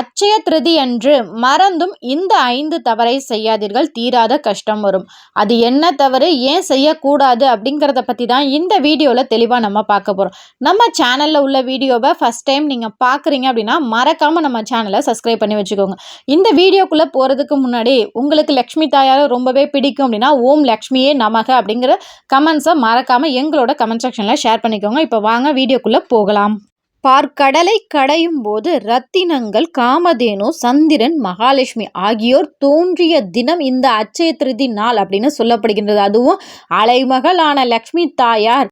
அச்சய திருதி அன்று மறந்தும் இந்த ஐந்து தவறை செய்யாதீர்கள் தீராத கஷ்டம் வரும். அது என்ன தவறு ஏன் செய்யக்கூடாது அப்படிங்கிறத பற்றி தான் இந்த வீடியோவில் தெளிவாக நம்ம பார்க்க போகிறோம் நம்ம சேனலில் உள்ள வீடியோவை ஃபஸ்ட் டைம் நீங்கள் பார்க்குறீங்க அப்படின்னா மறக்காமல் நம்ம சேனலை சப்ஸ்கிரைப் பண்ணி வச்சுக்கோங்க. இந்த வீடியோக்குள்ளே போகிறதுக்கு முன்னாடி உங்களுக்கு லக்ஷ்மி தாயார் ரொம்பவே பிடிக்கும் அப்படின்னா ஓம் லக்ஷ்மியே நமக அப்படிங்கிற கமெண்ட்ஸை மறக்காமல் எங்களோட கமெண்ட் செக்ஷனில் ஷேர் பண்ணிக்கோங்க. இப்போ வாங்க வீடியோக்குள்ளே போகலாம். பார்க்கடலை கடையும் போது ரத்தினங்கள் காமதேனு சந்திரன் மகாலட்சுமி ஆகியோர் தோன்றிய தினம் இந்த அச்சய திருதி நாள் அப்படின்னு சொல்லப்படுகின்றது. அதுவும் அலைமகளான லக்ஷ்மி தாயார்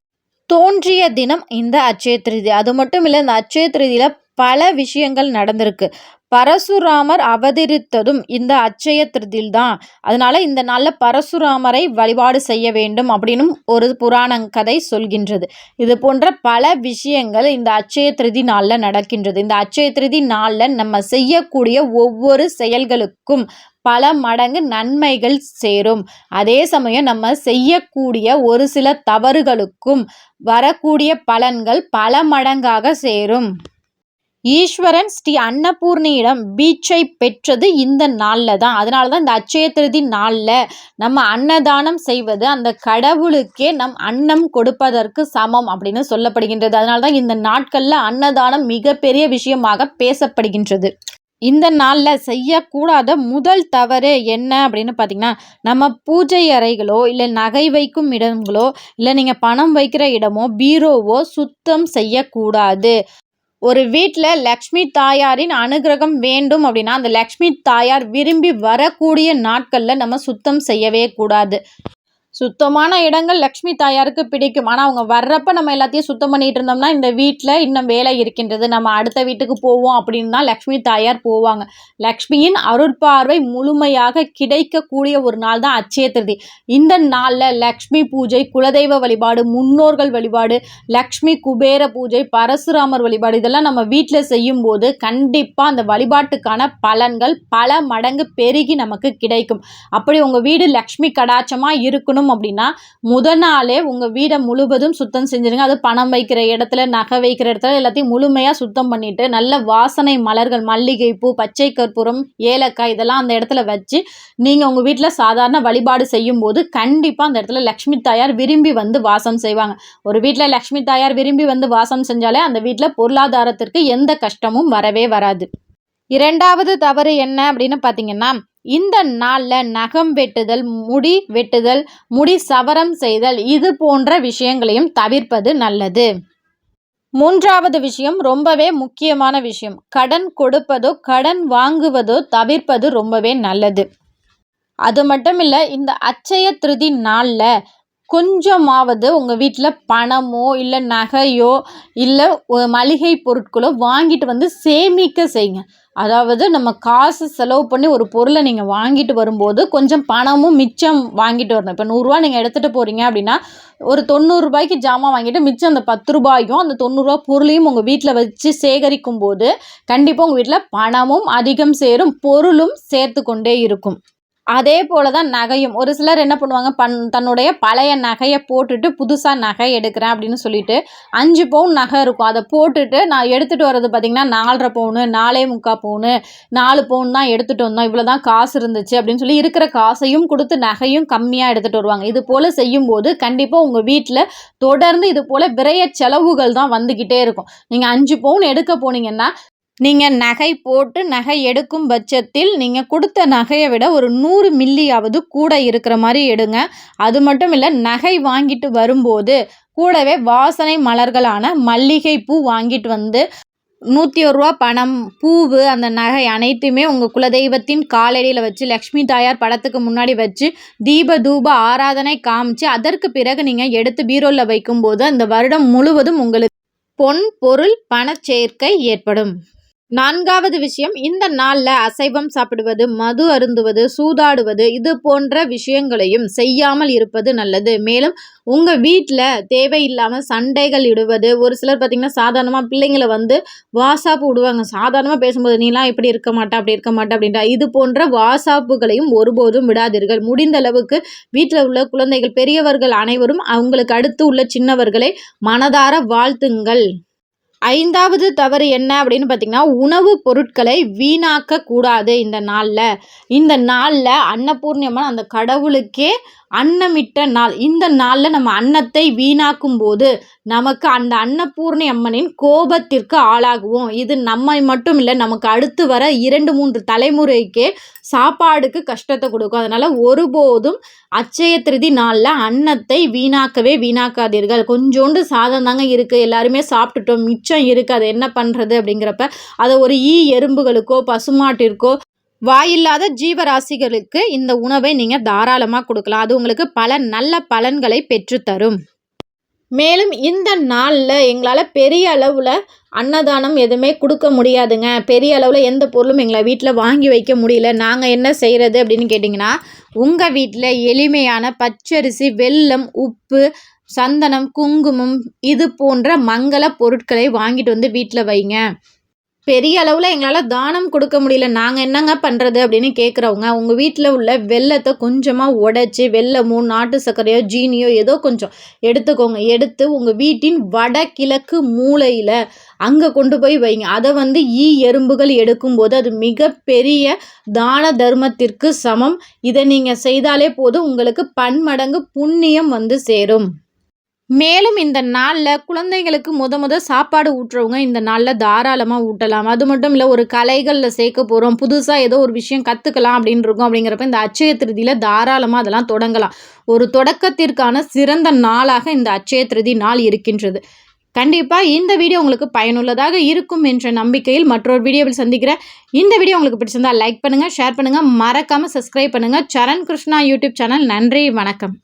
தோன்றிய தினம் இந்த அச்சய திருதி அது மட்டும் இல்லை இந்த அச்சய திருதியில் பல விஷயங்கள் நடந்திருக்கு. பரசுராமர் அவதரித்ததும் இந்த அச்சய திருதியில் தான் அதனால இந்த நாளில் பரசுராமரை வழிபாடு செய்ய வேண்டும் அப்படின்னும் ஒரு புராண கதை சொல்கின்றது. இது போன்ற பல விஷயங்கள் இந்த அச்சய திருதி நாளில் நடக்கின்றது. இந்த அச்சய திருதி நாளில் நம்ம செய்யக்கூடிய ஒவ்வொரு செயல்களுக்கும் பல மடங்கு நன்மைகள் சேரும். அதே சமயம் நம்ம செய்யக்கூடிய ஒரு சில தவறுகளுக்கும் வரக்கூடிய பலன்கள் பல மடங்காக சேரும். ஈஸ்வரன் ஸ்ரீ அன்னபூர்ணியிடம் பீச்சை பெற்றது இந்த நாளில் தான். அதனால தான் இந்த அச்சய திருதி நாளில் நம்ம அன்னதானம் செய்வது அந்த கடவுளுக்கே நம் அன்னம் கொடுப்பதற்கு சமம் அப்படின்னு சொல்லப்படுகின்றது. அதனால தான் இந்த நாட்களில் அன்னதானம் மிகப்பெரிய விஷயமாக பேசப்படுகின்றது. இந்த நாளில் செய்யக்கூடாத முதல் தவறு என்ன அப்படின்னு பார்த்தீங்கன்னா நம்ம பூஜை அறைகளோ இல்லை நகை வைக்கும் இடங்களோ இல்லை நீங்கள் பணம் வைக்கிற இடமோ பீரோவோ சுத்தம் செய்யக்கூடாது. ஒரு வீட்டில் லக்ஷ்மி தாயாரின் அனுகிரகம் வேண்டும் அப்படின்னா அந்த லக்ஷ்மி தாயார் விரும்பி வரக்கூடிய நாட்களில் நம்ம சுத்தம் செய்யவே கூடாது. சுத்தமான இடங்கள் லக்ஷ்மி தாயாருக்கு பிடிக்கும். ஆனால் அவங்க வர்றப்ப நம்ம எல்லாத்தையும் சுத்தம் பண்ணிட்டு இருந்தோம்னா இந்த வீட்டில் இன்னும் வேலை இருக்கின்றது. நம்ம அடுத்த வீட்டுக்கு போவோம் அப்படின்னு தான் லக்ஷ்மி தாயார் போவாங்க. லக்ஷ்மியின் அருட்பார்வை முழுமையாக கிடைக்கக்கூடிய ஒரு நாள் தான் அச்சய திருதி. இந்த நாளில் லக்ஷ்மி பூஜை குலதெய்வ வழிபாடு முன்னோர்கள் வழிபாடு லக்ஷ்மி குபேர பூஜை பரசுராமர் வழிபாடு இதெல்லாம் நம்ம வீட்டில் செய்யும்போது கண்டிப்பாக அந்த வழிபாட்டுக்கான பலன்கள் பல மடங்கு பெருகி நமக்கு கிடைக்கும். அப்படி உங்கள் வீடு லக்ஷ்மி கடாச்சமாக இருக்கணும் பண்ணணும் அப்படின்னா முத நாளே உங்கள் வீடை முழுவதும் சுத்தம் செஞ்சுருங்க. அது பணம் வைக்கிற இடத்துல நகை வைக்கிற இடத்துல எல்லாத்தையும் முழுமையாக சுத்தம் பண்ணிவிட்டு நல்ல வாசனை மலர்கள் மல்லிகைப்பூ பச்சை கற்பூரம் ஏலக்காய் இதெல்லாம் அந்த இடத்துல வச்சு நீங்கள் உங்கள் வீட்டில் சாதாரண வழிபாடு செய்யும் போது கண்டிப்பாக அந்த இடத்துல லக்ஷ்மி தாயார் விரும்பி வந்து வாசம் செய்வாங்க. ஒரு வீட்டில் லக்ஷ்மி தாயார் விரும்பி வந்து வாசம் செஞ்சாலே அந்த வீட்டில் பொருளாதாரத்திற்கு எந்த கஷ்டமும் வரவே வராது. இரண்டாவது தவறு என்ன அப்படின்னு பார்த்தீங்கன்னா இந்த நாளில் நகம் வெட்டுதல் முடி வெட்டுதல் முடி சவரம் செய்தல் இது போன்ற விஷயங்களையும் தவிர்ப்பது நல்லது. மூன்றாவது விஷயம் ரொம்பவே முக்கியமான விஷயம். கடன் கொடுப்பதோ கடன் வாங்குவதோ தவிர்ப்பது ரொம்பவே நல்லது. அது மட்டும் இல்லை இந்த அச்சய திருதி நாளில் கொஞ்சமாவது உங்கள் வீட்டில் பணமோ இல்லை நகையோ இல்லை மளிகை பொருட்களோ வாங்கிட்டு வந்து சேமிக்க செய்யுங்க. அதாவது நம்ம காசு செலவு பண்ணி ஒரு பொருளை நீங்கள் வாங்கிட்டு வரும்போது கொஞ்சம் பணமும் மிச்சம் வாங்கிட்டு வரணும். இப்போ நூறுரூவா நீங்கள் எடுத்துகிட்டு போகிறீங்க அப்படின்னா ஒரு தொண்ணூறுரூபாய்க்கு ஜாமான் வாங்கிட்டு மிச்சம் அந்த பத்து ரூபாயும் அந்த தொண்ணூறுரூவா பொருளையும் உங்கள் வீட்டில் வச்சு சேகரிக்கும் போது கண்டிப்பாக உங்கள் வீட்டில் பணமும் அதிகம் சேரும் பொருளும் சேர்த்து கொண்டே இருக்கும். அதே போல் தான் நகையும். ஒரு சிலர் என்ன பண்ணுவாங்க பண் தன்னுடைய பழைய நகையை போட்டுட்டு புதுசாக நகை எடுக்கிறேன் அப்படின்னு சொல்லிட்டு அஞ்சு பவுன் நகை இருக்கும். அதை போட்டுட்டு நான் எடுத்துகிட்டு வர்றது பார்த்திங்கன்னா நாலரை பவுனு நாலே முக்கால் பவுனு நாலு பவுன் தான் எடுத்துகிட்டு வந்தோம். இவ்வளோ தான் காசு இருந்துச்சு அப்படின்னு சொல்லி இருக்கிற காசையும் கொடுத்து நகையும் கம்மியாக எடுத்துகிட்டு வருவாங்க. இது போல் செய்யும்போது கண்டிப்பாக உங்கள் வீட்டில் தொடர்ந்து இது போல் விரைய செலவுகள் தான் வந்துக்கிட்டே இருக்கும். நீங்கள் அஞ்சு பவுன் எடுக்க போனீங்கன்னா நீங்கள் நகை போட்டு நகை எடுக்கும் பட்சத்தில் நீங்கள் கொடுத்த நகையை விட ஒரு நூறு மில்லியாவது கூட இருக்கிற மாதிரி எடுங்க. அது மட்டும் இல்லை நகை வாங்கிட்டு வரும்போது கூடவே வாசனை மலர்களான மல்லிகை பூ வாங்கிட்டு வந்து நூற்றி ஒரு ரூபா பணம் பூவு அந்த நகை அனைத்துமே உங்கள் குலதெய்வத்தின் காலடியில் வச்சு லக்ஷ்மி தாயார் படத்துக்கு முன்னாடி வச்சு தீப தூப ஆராதனை காமிச்சு அதற்கு பிறகு நீங்கள் எடுத்து பீரோவில் வைக்கும்போது அந்த வருடம் முழுவதும் உங்களுக்கு பொன் பொருள் பணச்சேர்க்கை ஏற்படும். நான்காவது விஷயம் இந்த நாளில் அசைவம் சாப்பிடுவது மது அருந்துவது சூதாடுவது இது போன்ற விஷயங்களையும் செய்யாமல் இருப்பது நல்லது. மேலும் உங்கள் வீட்டில் தேவையில்லாமல் சண்டைகள் இடுவது ஒரு சிலர் பார்த்திங்கன்னா சாதாரணமாக பிள்ளைங்களை வந்து வாசாப்பு விடுவாங்க. சாதாரணமாக பேசும்போது நீலாம் இப்படி இருக்க மாட்டா அப்படி இருக்க மாட்டா அப்படின்றா. இது போன்ற வாசாப்புகளையும் ஒருபோதும் விடாதீர்கள். முடிந்த அளவுக்கு வீட்டில் உள்ள குழந்தைகள் பெரியவர்கள் அனைவரும் அவங்களுக்கு அடுத்து உள்ள சின்னவர்களை மனதார வாழ்த்துங்கள். ஐந்தாவது தவறு என்ன அப்படின்னு பார்த்தீங்கன்னா உணவுப் பொருட்களை வீணாக்க கூடாது இந்த நாளில். இந்த நாளில் அன்னபூர்ணியம்மன் அந்த கடவுளுக்கே அன்னமிட்ட நாள். இந்த நாளில் நம்ம அன்னத்தை வீணாக்கும் போது நமக்கு அந்த அன்னபூர்ணி அம்மனின் கோபத்திற்கு ஆளாகுவோம். இது நம்மை மட்டும் இல்லை நமக்கு அடுத்து வர இரண்டு மூன்று தலைமுறைக்கே சாப்பாடுக்கு கஷ்டத்தை கொடுக்கும். அதனால் ஒருபோதும் அச்சய திருதி நாளில் அன்னத்தை வீணாக்கவே வீணாக்காதீர்கள். கொஞ்சோண்டு சாதம் தாங்க இருக்குது எல்லாருமே சாப்பிட்டுட்டோம். மிச்சம் இருக்குது அதை என்ன பண்ணுறது அப்படிங்கிறப்ப அதை ஒரு ஈ எறும்புகளுக்கோ பசுமாட்டிற்கோ வாயில்லாத ஜீவராசிகளுக்கு இந்த உணவை நீங்கள் தாராளமாக கொடுக்கலாம். அது உங்களுக்கு பல நல்ல பலன்களை பெற்றுத்தரும். மேலும் இந்த நாளில் எங்களால் பெரிய அளவில் அன்னதானம் எதுவுமே கொடுக்க முடியாதுங்க. பெரிய அளவில் எந்த பொருளும் எங்களை வீட்டில் வாங்கி வைக்க முடியல. நாங்கள் என்ன செய்கிறது அப்படின்னு கேட்டிங்கன்னா உங்கள் வீட்டில் எளிமையான பச்சரிசி வெல்லம் உப்பு சந்தனம் குங்குமம் இது போன்ற மங்கள பொருட்களை வாங்கிட்டு வந்து வீட்டில் வைங்க. பெரிய அளவில் எங்களால் தானம் கொடுக்க முடியல. நாங்கள் என்னங்க பண்ணுறது அப்படின்னு கேட்குறவங்க உங்கள் வீட்டில் உள்ள வெள்ளத்தை கொஞ்சமாக உடச்சி வெள்ளமோ நாட்டு சர்க்கரையோ ஜீனியோ ஏதோ கொஞ்சம் எடுத்துக்கோங்க. எடுத்து உங்கள் வீட்டின் வடகிழக்கு மூலையில் அங்கே கொண்டு போய் வைங்க. அதை வந்து ஈ எறும்புகள் எடுக்கும்போது அது மிகப்பெரிய தான தர்மத்திற்கு சமம். இதை நீங்கள் செய்தாலே போதும். உங்களுக்கு பன்மடங்கு புண்ணியம் வந்து சேரும். மேலும் இந்த நாளில் குழந்தைங்களுக்கு முத முத சாப்பாடு ஊட்டுறவங்க இந்த நாளில் தாராளமாக ஊட்டலாம். அது மட்டும் இல்லை ஒரு கலைகளில் சேர்க்க போகிறோம் புதுசாக ஏதோ ஒரு விஷயம் கற்றுக்கலாம் அப்படின்னு இருக்கும் அப்படிங்கிறப்ப இந்த அச்சய திருதியில் தாராளமாக அதெல்லாம் தொடங்கலாம். ஒரு தொடக்கத்திற்கான சிறந்த நாளாக இந்த அச்சய திருதி நாள் இருக்கின்றது. கண்டிப்பாக இந்த வீடியோ உங்களுக்கு பயனுள்ளதாக இருக்கும் என்ற நம்பிக்கையில் மற்றொரு வீடியோவில் சந்திக்கிறேன். இந்த வீடியோ உங்களுக்கு பிடிச்சிருந்தால் லைக் பண்ணுங்கள் ஷேர் பண்ணுங்கள் மறக்காமல் சப்ஸ்கிரைப் பண்ணுங்கள் சரண் கிருஷ்ணா யூடியூப் சேனல் நன்றி வணக்கம்.